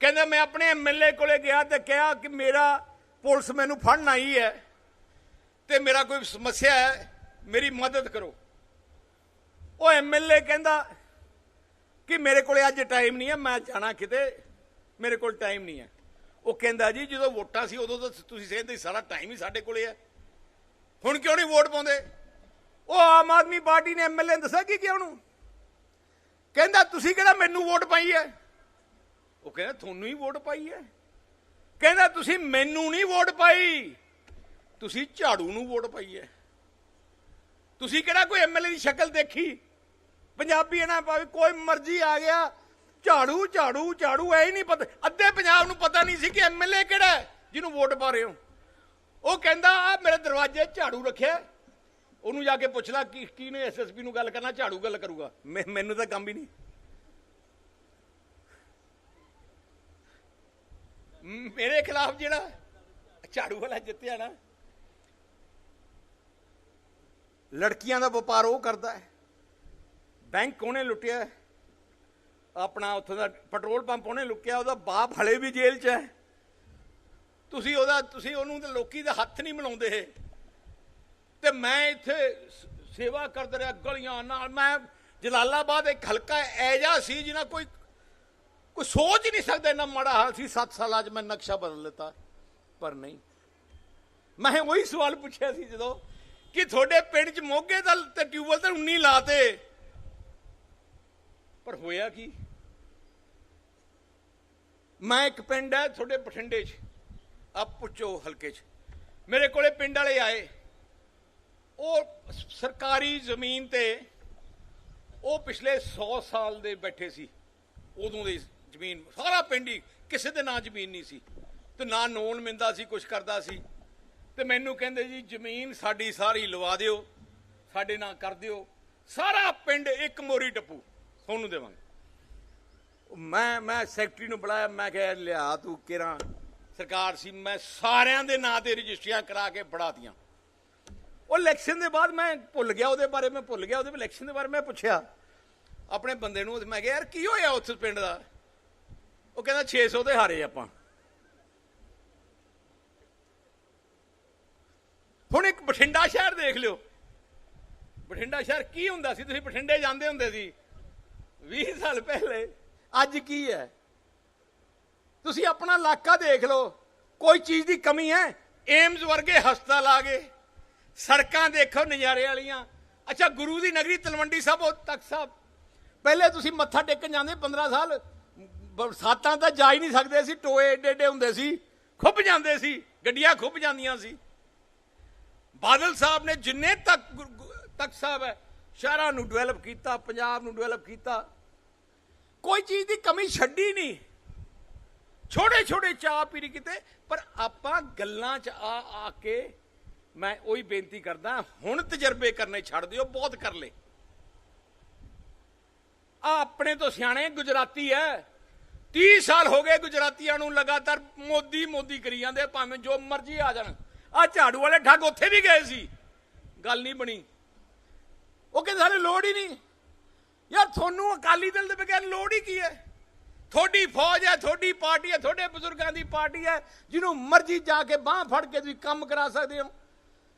ਕਹਿੰਦਾ, ਮੈਂ ਆਪਣੇ ਐਮਐਲਏ ਕੋਲੇ ਗਿਆ ਤੇ ਕਿਹਾ ਕਿ ਮੇਰਾ ਪੁਲਿਸ ਮੈਨੂੰ ਫੜਨ ਆਈ ਹੈ ਤੇ ਮੇਰਾ ਕੋਈ ਸਮੱਸਿਆ ਹੈ, ਮੇਰੀ ਮਦਦ ਕਰੋ। ਉਹ ਐਮਐਲਏ ਕਹਿੰਦਾ ਕਿ ਮੇਰੇ ਕੋਲੇ ਅੱਜ ਟਾਈਮ ਨਹੀਂ ਹੈ, ਮੈਂ ਜਾਣਾ ਕਿਤੇ, ਮੇਰੇ ਕੋਲ ਟਾਈਮ ਨਹੀਂ ਹੈ। ਉਹ ਕਹਿੰਦਾ ਜੀ, ਜਦੋਂ ਵੋਟਾਂ ਸੀ ਉਦੋਂ ਤਾਂ ਤੁਸੀਂ ਕਹਿੰਦੇ ਸਾਰਾ ਟਾਈਮ ਹੀ ਸਾਡੇ ਕੋਲੇ ਹੈ। ਹੁਣ ਕਿਉਂ ਨਹੀਂ ਵੋਟ ਪਾਉਂਦੇ? ਉਹ ਆਮ ਆਦਮੀ ਪਾਰਟੀ ਨੇ ਐਮਐਲਏ ਦੱਸਿਆ ਕੀ ਕਿ ਉਹਨੂੰ? ਕਹਿੰਦਾ, ਤੁਸੀਂ ਕਿਹੜਾ ਮੈਨੂੰ ਵੋਟ ਪਾਈ ਹੈ ਉਹ ਕਹਿੰਦਾ, ਤੁਹਾਨੂੰ ਹੀ ਵੋਟ ਪਾਈ ਹੈ ਕਹਿੰਦਾ, ਤੁਸੀਂ ਮੈਨੂੰ ਨਹੀਂ ਵੋਟ ਪਾਈ। ਤੁਸੀਂ ਝਾੜੂ ਨੂੰ ਵੋਟ ਪਾਈ ਹੈ ਤੁਸੀਂ ਕਿਹੜਾ ਕੋਈ ਐਮਐਲਏ ਦੀ ਸ਼ਕਲ ਦੇਖੀ? ਪੰਜਾਬੀ ਇਹਨਾਂ ਭਾਵੇਂ ਕੋਈ ਮਰਜ਼ੀ ਆ ਗਿਆ। ਝਾੜੂ ਝਾੜੂ ਝਾੜੂ, ਐ ਹੀ ਨਹੀਂ ਪਤਾ। ਅੱਧੇ ਪੰਜਾਬ ਨੂੰ ਪਤਾ ਨਹੀਂ ਸੀ ਕਿ ਐਮਐਲਏ ਕਿਹੜਾ ਜਿਹਨੂੰ ਵੋਟ ਪਾ ਰਹੇ ਹੋ। ਉਹ ਕਹਿੰਦਾ ਆ ਮੇਰੇ ਦਰਵਾਜ਼ੇ ਝਾੜੂ ਰੱਖਿਆ ਉਹਨੂੰ ਜਾ ਕੇ ਪੁੱਛ ਲੈ ਕੀ ਕੀ ਨੇ ਐਸਐਸਪੀ ਨੂੰ ਗੱਲ ਕਰਨਾ ਝਾੜੂ ਗੱਲ ਕਰੂਗਾ। ਮੈਂ- ਮੈਨੂੰ ਤਾਂ ਕੰਮ ਹੀ ਨਹੀਂ। ਮੇਰੇ ਖਿਲਾਫ ਜਿਹੜਾ ਝਾੜੂ ਵਾਲਾ ਜਿੱਤਿਆ ਨਾ ਲੜਕੀਆਂ ਦਾ ਵਪਾਰ ਉਹ ਕਰਦਾ ਹੈ। ਬੈਂਕ ਉਹਨੇ ਲੁੱਟਿਆ ਹੈ। ਆਪਣਾ ਉੱਥੋਂ ਦਾ ਪੈਟਰੋਲ ਪੰਪ ਉਹਨੇ ਲੁੱਟਿਆ ਉਹਦਾ ਬਾਪ ਹਲੇ ਵੀ ਜੇਲ੍ਹ 'ਚ ਹੈ। ਤੁਸੀਂ ਉਹਦਾ ਤੁਸੀਂ ਉਹਨੂੰ ਤੇ ਲੋਕੀ ਦੇ ਹੱਥ ਨਹੀਂ ਮਿਲਾਉਂਦੇ ਤੇ ਮੈਂ ਇੱਥੇ ਸੇਵਾ ਕਰਦਾ ਰਿਹਾ ਗਲੀਆਂ ਨਾਲ। ਮੈਂ ਜਲਾਲਾਬਾਦ ਇੱਕ ਹਲਕਾ ਐਜਾ ਸੀ ਜਿਹਨਾਂ ਕੋਈ ਕੋਈ ਸੋਚ ਹੀ ਨਹੀਂ ਸਕਦਾ ਇੰਨਾ ਮਾੜਾ ਹਾਲ ਸੀ। 7 ਸਾਲਾਂ 'ਚ ਮੈਂ ਨਕਸ਼ਾ ਬਦਲ ਲਿੱਤਾ, ਪਰ ਨਹੀਂ। ਮੈਂ ਉਹੀ ਸਵਾਲ ਪੁੱਛਿਆ ਸੀ ਜਦੋਂ ਕਿ ਤੁਹਾਡੇ ਪਿੰਡ 'ਚ ਮੋਗੇ ਦਾ ਤੇ ਟਿਊਬਲ ਤੇ 19 ਲਾਤੇ। ਪਰ ਹੋਇਆ ਕੀ? ਮੈਂ ਇੱਕ ਪਿੰਡ ਹੈ ਤੁਹਾਡੇ ਬਠਿੰਡੇ 'ਚ। ਆ ਪੁੱਛੋ ਹਲਕੇ 'ਚ। ਮੇਰੇ ਕੋਲੇ ਪਿੰਡ ਵਾਲੇ ਆਏ। ਉਹ ਸਰਕਾਰੀ ਜ਼ਮੀਨ ਤੇ ਉਹ ਪਿਛਲੇ 100 ਸਾਲ ਦੇ ਬੈਠੇ ਸੀ। ਉਦੋਂ ਦੀ ਜ਼ਮੀਨ, ਸਾਰਾ ਪਿੰਡ ਹੀ ਕਿਸੇ ਦੇ ਨਾਂ ਜ਼ਮੀਨ ਨਹੀਂ ਸੀ। ਤੇ ਨਾ ਨੋਨ ਮਿੰਦਾ ਸੀ ਕੁਝ ਕਰਦਾ ਸੀ। ਤੇ ਮੈਨੂੰ ਕਹਿੰਦੇ ਜੀ, ਜ਼ਮੀਨ ਸਾਡੀ ਸਾਰੀ ਲਵਾ ਦਿਓ, ਸਾਡੇ ਨਾਂ ਕਰ ਦਿਓ। ਸਾਰਾ ਪਿੰਡ ਇੱਕ ਮੋਰੀ ਟੱਪੂ ਤੁਹਾਨੂੰ ਦੇਵਾਂਗੇ। ਮੈਂ ਮੈਂ ਸੈਕਟਰੀ ਨੂੰ ਬੁਲਾਇਆ, ਮੈਂ ਕਿਹਾ, ਲਿਆ ਤੂੰ ਕਿਰਾਂ ਸਰਕਾਰ ਸੀ, ਮੈਂ ਸਾਰਿਆਂ ਦੇ ਨਾਂ ਤੇ ਰਜਿਸਟਰੀਆਂ ਕਰਾ ਕੇ ਫੜਾਤੀਆਂ। ਉਹ ਇਲੈਕਸ਼ਨ ਦੇ ਬਾਅਦ ਮੈਂ ਭੁੱਲ ਗਿਆ ਉਹਦੇ ਬਾਰੇ, ਮੈਂ ਭੁੱਲ ਗਿਆ ਉਹਦੇ ਇਲੈਕਸ਼ਨ ਦੇ ਬਾਰੇ ਮੈਂ ਪੁੱਛਿਆ। ਆਪਣੇ ਬੰਦੇ ਨੂੰ ਮੈਂ ਕਿਹਾ, ਯਾਰ ਕੀ ਹੋਇਆ ਉੱਥੇ ਪਿੰਡ ਦਾ? ਉਹ ਕਹਿੰਦਾ 600 ਤੇ ਹਾਰੇ ਆਪਾਂ। ਹੁਣ ਇੱਕ ਬਠਿੰਡਾ ਸ਼ਹਿਰ ਦੇਖ ਲਿਓ। ਬਠਿੰਡਾ ਸ਼ਹਿਰ ਕੀ ਹੁੰਦਾ ਸੀ? ਤੁਸੀਂ ਬਠਿੰਡੇ ਜਾਂਦੇ ਹੁੰਦੇ ਸੀ। 20 ਸਾਲ ਪਹਿਲੇ। ਅੱਜ ਕੀ ਹੈ? ਤੁਸੀਂ ਆਪਣਾ ਇਲਾਕਾ ਦੇਖ ਲਓ। ਕੋਈ ਚੀਜ਼ ਦੀ ਕਮੀ ਹੈ? ਏਮਜ਼ ਵਰਗੇ ਹਸਪਤਾਲ ਆ ਗਏ। ਸੜਕਾਂ ਦੇਖੋ ਨਜ਼ਾਰੇ ਵਾਲੀਆਂ। ਅੱਛਾ, ਗੁਰੂ ਦੀ ਨਗਰੀ ਤਲਵੰਡੀ ਸਾਹਿਬ, ਉਹ ਤਖਤ ਸਾਹਿਬ। ਪਹਿਲੇ ਤੁਸੀਂ ਮੱਥਾ ਟੇਕਣ ਜਾਂਦੇ 15 ਸਾਲ। ਬਰਸਾਤਾਂ ਤਾਂ ਜਾ ਹੀ ਨਹੀਂ ਸਕਦੇ ਸੀ, ਟੋਏ ਏਡੇ ਏਡੇ ਹੁੰਦੇ ਸੀ, ਖੁੱਭ ਜਾਂਦੇ ਸੀ, ਗੱਡੀਆਂ ਖੁੱਭ ਜਾਂਦੀਆਂ ਸੀ। ਬਾਦਲ ਸਾਹਿਬ ਨੇ ਜਿੰਨੇ ਤੱਕ ਤਖਤ ਸਾਹਿਬ ਹੈ, ਸ਼ਹਿਰਾਂ ਨੂੰ ਡਿਵੈਲਪ ਕੀਤਾ, ਪੰਜਾਬ ਨੂੰ ਡਿਵੈਲਪ ਕੀਤਾ। ਕੋਈ ਚੀਜ਼ ਦੀ ਕਮੀ ਛੱਡੀ ਨਹੀਂ। ਛੋਟੇ ਛੋਟੇ ਚਾਹ ਪੀਰੀ ਕਿਤੇ, ਪਰ ਆਪਾਂ ਗੱਲਾਂ 'ਚ ਆ ਆ ਕੇ ਮੈਂ ਉਹੀ ਬੇਨਤੀ ਕਰਦਾ, ਹੁਣ ਤਜਰਬੇ ਕਰਨੇ ਛੱਡ ਦਿਓ, ਬਹੁਤ ਕਰ ਲਏ। ਆ ਆਪਣੇ ਤੋਂ ਸਿਆਣੇ ਗੁਜਰਾਤੀ ਐ। 30 ਸਾਲ ਹੋ ਗਏ ਗੁਜਰਾਤੀਆਂ ਨੂੰ ਲਗਾਤਾਰ ਮੋਦੀ ਮੋਦੀ ਕਰੀ ਜਾਂਦੇ, ਭਾਵੇਂ ਜੋ ਮਰਜ਼ੀ ਆ ਜਾਣ। ਆ ਝਾੜੂ ਵਾਲੇ ਠੱਗ ਉੱਥੇ ਵੀ ਗਏ ਸੀ। ਗੱਲ ਨਹੀਂ ਬਣੀ। ਉਹ ਕਹਿੰਦੇ ਸਾਨੂੰ ਲੋੜ ਹੀ ਨਹੀਂ। ਯਾਰ, ਤੁਹਾਨੂੰ ਅਕਾਲੀ ਦਲ ਦੇ ਬਗੈਰ ਲੋੜ ਹੀ ਕੀ ਹੈ ਤੁਹਾਡੀ ਫੌਜ ਹੈ ਤੁਹਾਡੀ ਪਾਰਟੀ ਹੈ ਤੁਹਾਡੇ ਬਜ਼ੁਰਗਾਂ ਦੀ ਪਾਰਟੀ ਹੈ ਜਿਹਨੂੰ ਮਰਜ਼ੀ ਜਾ ਕੇ ਬਾਹ ਫੜ ਕੇ ਤੁਸੀਂ ਕੰਮ ਕਰਾ ਸਕਦੇ ਹੋ।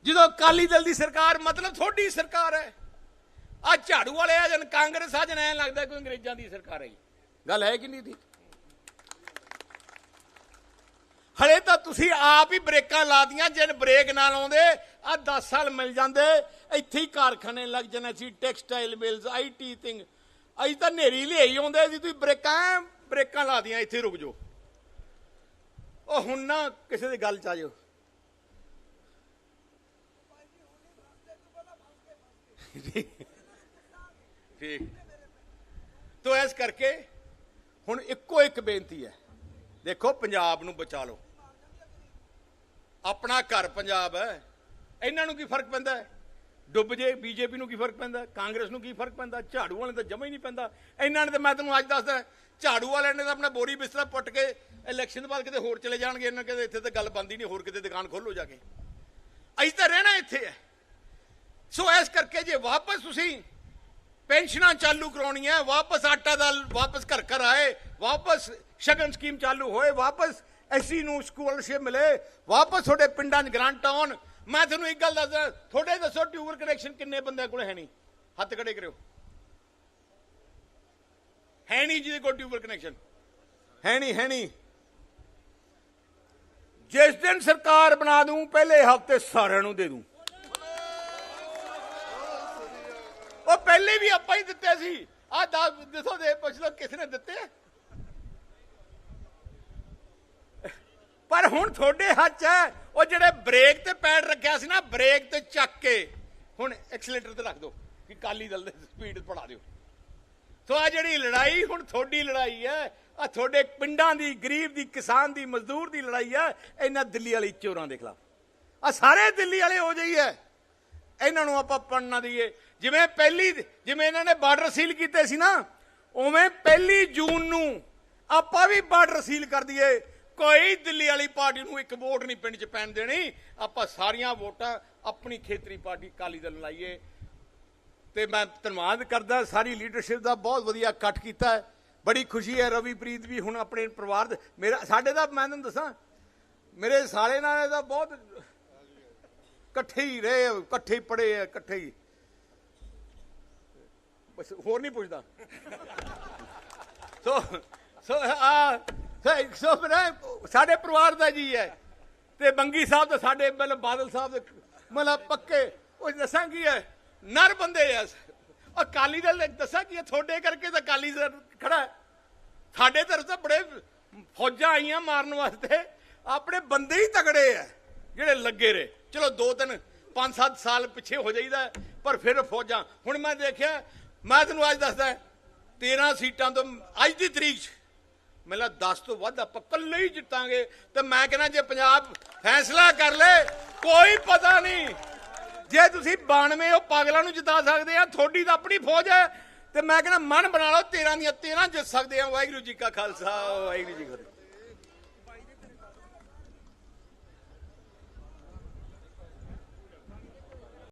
ਜਦੋਂ ਅਕਾਲੀ ਦਲ ਦੀ ਸਰਕਾਰ, ਮਤਲਬ ਤੁਹਾਡੀ ਸਰਕਾਰ ਹੈ। ਆ ਝਾੜੂ ਵਾਲੇ ਆ ਜਨ ਕਾਂਗਰਸ ਆ ਜਨ ਐ ਲੱਗਦਾ ਕੋਈ ਅੰਗਰੇਜ਼ਾਂ ਦੀ ਸਰਕਾਰ ਹੈ ਗੱਲ ਹੈ ਕਿ ਨਹੀਂ ਦੀ? ਹਲੇ ਤਾਂ ਤੁਸੀਂ ਆਪ ਹੀ ਬ੍ਰੇਕਾਂ ਲਾਦੀਆਂ ਜਿਨ ਬ੍ਰੇਕ ਨਾਲ ਆਉਂਦੇ ਆ 10 ਸਾਲ ਮਿਲ ਜਾਂਦੇ। ਇੱਥੇ ਹੀ ਕਾਰਖਾਨੇ ਲੱਗ ਜਾਣੇ ਸੀ, ਟੈਕਸਟਾਈਲ ਮਿਲਸ ਆਈਟੀ ਥਿੰਗ ਅਜ ਤਾਂ ਨੇਰੀ ਲਿਆਈ ਆਉਂਦੇ ਸੀ, ਤੁਸੀਂ ਬ੍ਰੇਕਾਂ ਐਂ ਬ੍ਰੇਕਾਂ ਲਾਦੀਆਂ ਇੱਥੇ ਰੁਕ ਜਾਓ। ਉਹ ਹੁਣ ਨਾ ਕਿਸੇ ਦੀ ਗੱਲ ਚ ਆ ਜਾਓ। ਠੀਕ। ਤੋ ਇਸ ਕਰਕੇ ਹੁਣ ਇੱਕੋ ਇੱਕ ਬੇਨਤੀ ਹੈ। ਦੇਖੋ, ਪੰਜਾਬ ਨੂੰ ਬਚਾ ਲਓ। ਆਪਣਾ ਘਰ ਪੰਜਾਬ ਹੈ। ਇਹਨਾਂ ਨੂੰ ਕੀ ਫ਼ਰਕ ਪੈਂਦਾ ਹੈ? ਡੁੱਬ ਜੇ, ਬੀਜੇਪੀ ਨੂੰ ਕੀ ਫ਼ਰਕ ਪੈਂਦਾ ਕਾਂਗਰਸ ਨੂੰ ਕੀ ਫ਼ਰਕ ਪੈਂਦਾ ਝਾੜੂ ਵਾਲਿਆਂ ਨੂੰ ਤਾਂ ਜਮਾ ਹੀ ਨਹੀਂ ਪੈਂਦਾ। ਇਹਨਾਂ ਨੇ ਤਾਂ ਮੈਂ ਤੁਹਾਨੂੰ ਅੱਜ ਦੱਸਦਾ ਝਾੜੂ ਵਾਲਿਆਂ ਨੇ ਤਾਂ ਆਪਣਾ ਬੋਰੀ ਬਿਸਤਰਾ ਪੁੱਟ ਕੇ ਇਲੈਕਸ਼ਨ ਤੋਂ ਬਾਅਦ ਕਿਤੇ ਹੋਰ ਚਲੇ ਜਾਣਗੇ। ਇਹਨਾਂ ਕਹਿੰਦੇ ਇੱਥੇ ਤਾਂ ਗੱਲ ਬੰਦ ਹੀ ਨਹੀਂ, ਹੋਰ ਕਿਤੇ ਦੁਕਾਨ ਖੋਲੋ ਜਾ ਕੇ। ਅਸੀਂ ਤਾਂ ਰਹਿਣਾ ਇੱਥੇ ਹੈ। ਸੋ ਇਸ ਕਰਕੇ ਜੇ ਵਾਪਸ ਤੁਸੀਂ ਪੈਨਸ਼ਨਾਂ ਚਾਲੂ ਕਰਾਉਣੀਆਂ, ਵਾਪਸ ਆਟਾ ਦਾਲ ਵਾਪਸ ਘਰ ਘਰ ਆਏ, ਵਾਪਸ ਸ਼ਗਨ ਸਕੀਮ ਚਾਲੂ ਹੋਏ, ਵਾਪਸ ਐਸੀ ਨੂੰ ਸਕੋਲਰਸ਼ਿਪ ਮਿਲੇ, ਵਾਪਸ ਤੁਹਾਡੇ ਪਿੰਡਾਂ 'ਚ ਗ੍ਰਾਂਟ ਆਉਣ, ਮੈਂ ਤੁਹਾਨੂੰ ਇੱਕ ਗੱਲ ਦੱਸਦਾ ਤੁਹਾਡੇ ਦੱਸੋ ਟਿਊਬਰ ਕਨੈਕਸ਼ਨ ਕਿੰਨੇ ਬੰਦਿਆਂ ਕੋਲ ਹੈ ਨਹੀਂ? ਹੱਥ ਖੜੇ ਕਰਿਓ। ਹੈ ਨਹੀਂ ਜਿਹਦੇ ਕੋਲ ਟਿਊਬਰ ਕਨੈਕਸ਼ਨ ਹੈ ਨਹੀਂ ਹੈ ਨਹੀਂ। ਜਿਸ ਦਿਨ ਸਰਕਾਰ ਬਣਾ ਦੂੰ, ਪਹਿਲੇ ਹਫ਼ਤੇ ਸਾਰਿਆਂ ਨੂੰ ਦੇ ਦੂੰ। ਉਹ ਪਹਿਲੇ ਵੀ ਆਪਾਂ ਹੀ ਦਿੱਤੇ ਸੀ। ਆ ਦੱਸੋ ਦੇ, ਪੁੱਛ ਲਓ ਕਿਸ ਨੇ ਦਿੱਤੇ? ਪਰ ਹੁਣ ਤੁਹਾਡੇ ਹੱਥ 'ਚ ਹੈ। ਉਹ ਜਿਹੜੇ ਬ੍ਰੇਕ ਤੇ ਪੈਡ ਰੱਖਿਆ ਸੀ ਨਾ, ਬ੍ਰੇਕ ਤੇ ਚੱਕ ਕੇ। ਹੁਣ ਐਕਸਲੇਟਰ ਤੇ ਰੱਖ ਦਿਓ ਕਿ ਕਾਲੀ ਦਲ ਦੇ ਸਪੀਡ ਪੜਾ ਦਿਓ। ਸੋ ਆ ਜਿਹੜੀ ਲੜਾਈ, ਹੁਣ ਤੁਹਾਡੀ ਲੜਾਈ ਹੈ। ਆ ਤੁਹਾਡੇ ਪਿੰਡਾਂ ਦੀ, ਗਰੀਬ ਦੀ, ਕਿਸਾਨ ਦੀ, ਮਜ਼ਦੂਰ ਦੀ ਲੜਾਈ ਹੈ। ਇਹਨਾਂ ਦਿੱਲੀ ਵਾਲੀ ਚੋਰਾਂ ਦੇ ਖਿਲਾਫ। ਆ ਸਾਰੇ ਦਿੱਲੀ ਵਾਲੇ ਹੋ ਜਾਈ ਹੈ। ਇਹਨਾਂ ਨੂੰ ਆਪਾਂ ਪੜਨਾ ਦਈਏ। ਜਿਵੇਂ ਪਹਿਲੀ, ਜਿਵੇਂ ਇਹਨਾਂ ਨੇ ਬਾਰਡਰ ਸੀਲ ਕੀਤੇ ਸੀ ਨਾ, ਉਵੇਂ ਪਹਿਲੀ ਜੂਨ ਨੂੰ ਆਪਾਂ ਵੀ ਬਾਰਡਰ ਸੀਲ ਕਰ ਦਈਏ। ਕੋਈ ਦਿੱਲੀ ਵਾਲੀ ਪਾਰਟੀ ਨੂੰ ਇੱਕ ਵੋਟ ਨਹੀਂ ਪਿੰਡ 'ਚ ਪੈਣ ਦੇਣੀ। ਆਪਾਂ ਸਾਰੀਆਂ ਵੋਟਾਂ ਆਪਣੀ ਖੇਤਰੀ ਪਾਰਟੀ ਕਾਲੀ ਦਲ ਲਾਈਏ। ਤੇ ਮੈਂ ਧੰਨਵਾਦ ਕਰਦਾ, ਸਾਰੀ ਲੀਡਰਸ਼ਿਪ ਦਾ ਬਹੁਤ ਵਧੀਆ ਇਕੱਠ ਕੀਤਾ ਹੈ। ਬੜੀ ਖੁਸ਼ੀ ਹੈ, ਰਵੀਪ੍ਰੀਤ ਵੀ ਹੁਣ ਆਪਣੇ ਪਰਿਵਾਰ ਦੇ ਮੇਰਾ ਸਾਡੇ ਦਾ ਮੈਂ ਤੁਹਾਨੂੰ ਦੱਸਾਂ, ਮੇਰੇ ਸਾਲੇ ਨਾਲ ਇਹਦਾ ਬਹੁਤ ਇਕੱਠੇ ਹੀ ਰਹੇ, ਇਕੱਠੇ ਹੀ ਪੜੇ ਇਕੱਠੇ ਹੀ। ਬਸ ਹੋਰ ਨਹੀਂ ਪੁੱਛਦਾ। ਸੋ ਸੋ, ਆ, ਸੋ- ਸਾਡੇ ਪਰਿਵਾਰ ਦਾ ਜੀ ਹੈ। ਤੇ ਬੰਗੀ ਸਾਹਿਬ ਤਾਂ ਸਾਡੇ, ਮਤਲਬ ਬਾਦਲ ਸਾਹਿਬ ਦੇ, ਮਤਲਬ ਪੱਕੇ, ਉਹ ਦੱਸਾਂ ਕੀ ਹੈ, ਨਰ ਬੰਦੇ ਆ। ਅਕਾਲੀ ਦਲ ਦੱਸਾਂ ਕੀ ਹੈ, ਤੁਹਾਡੇ ਕਰਕੇ ਤਾਂ ਅਕਾਲੀ ਦਲ ਖੜਾ ਹੈ। ਸਾਡੇ ਤਰਫ ਤਾਂ ਬੜੇ ਫੌਜਾਂ ਆਈਆਂ ਮਾਰਨ ਵਾਸਤੇ, ਆਪਣੇ ਬੰਦੇ ਹੀ ਤਗੜੇ ਆ, ਜਿਹੜੇ ਲੱਗੇ ਰਹੇ। ਚਲੋ ਦੋ ਤਿੰਨ, ਪੰਜ ਸੱਤ ਸਾਲ ਪਿੱਛੇ ਹੋ ਜਾਈਦਾ, ਪਰ ਫਿਰ ਫੌਜਾਂ, ਹੁਣ ਮੈਂ ਦੇਖਿਆ ਮੈਂ ਤੁਹਾਨੂੰ ਅੱਜ ਦੱਸਦਾ 13 ਸੀਟਾਂ ਤੋਂ ਅੱਜ ਦੀ ਤਰੀਕ 'ਚ। ਮੈਨੂੰ 10 ਤੋਂ ਵੱਧ ਆਪਾਂ ਇਕੱਲੇ ਹੀ ਜਿੱਤਾਂਗੇ। ਤੇ ਮੈਂ ਕਹਿੰਦਾ ਜੇ ਪੰਜਾਬ ਫੈਸਲਾ ਕਰ ਲੇ, ਕੋਈ ਪਤਾ ਨਹੀਂ ਜੇ ਤੁਸੀਂ 92 ਉਹ ਪਾਗਲਾਂ ਨੂੰ ਜਿਤਾ ਸਕਦੇ ਆ, ਤੁਹਾਡੀ ਤਾਂ ਆਪਣੀ ਫੌਜ ਹੈ। ਤੇ ਮੈਂ ਕਹਿੰਦਾ ਮਨ ਬਣਾ ਲਓ 13 ਦੀਆਂ 13 ਜਿੱਤ ਸਕਦੇ ਆ। ਵਾਹਿਗੁਰੂ ਜੀ ਕਾ ਖਾਲਸਾ, ਵਾਹਿਗੁਰੂ ਜੀ ਕੀ ਫਤਿਹ।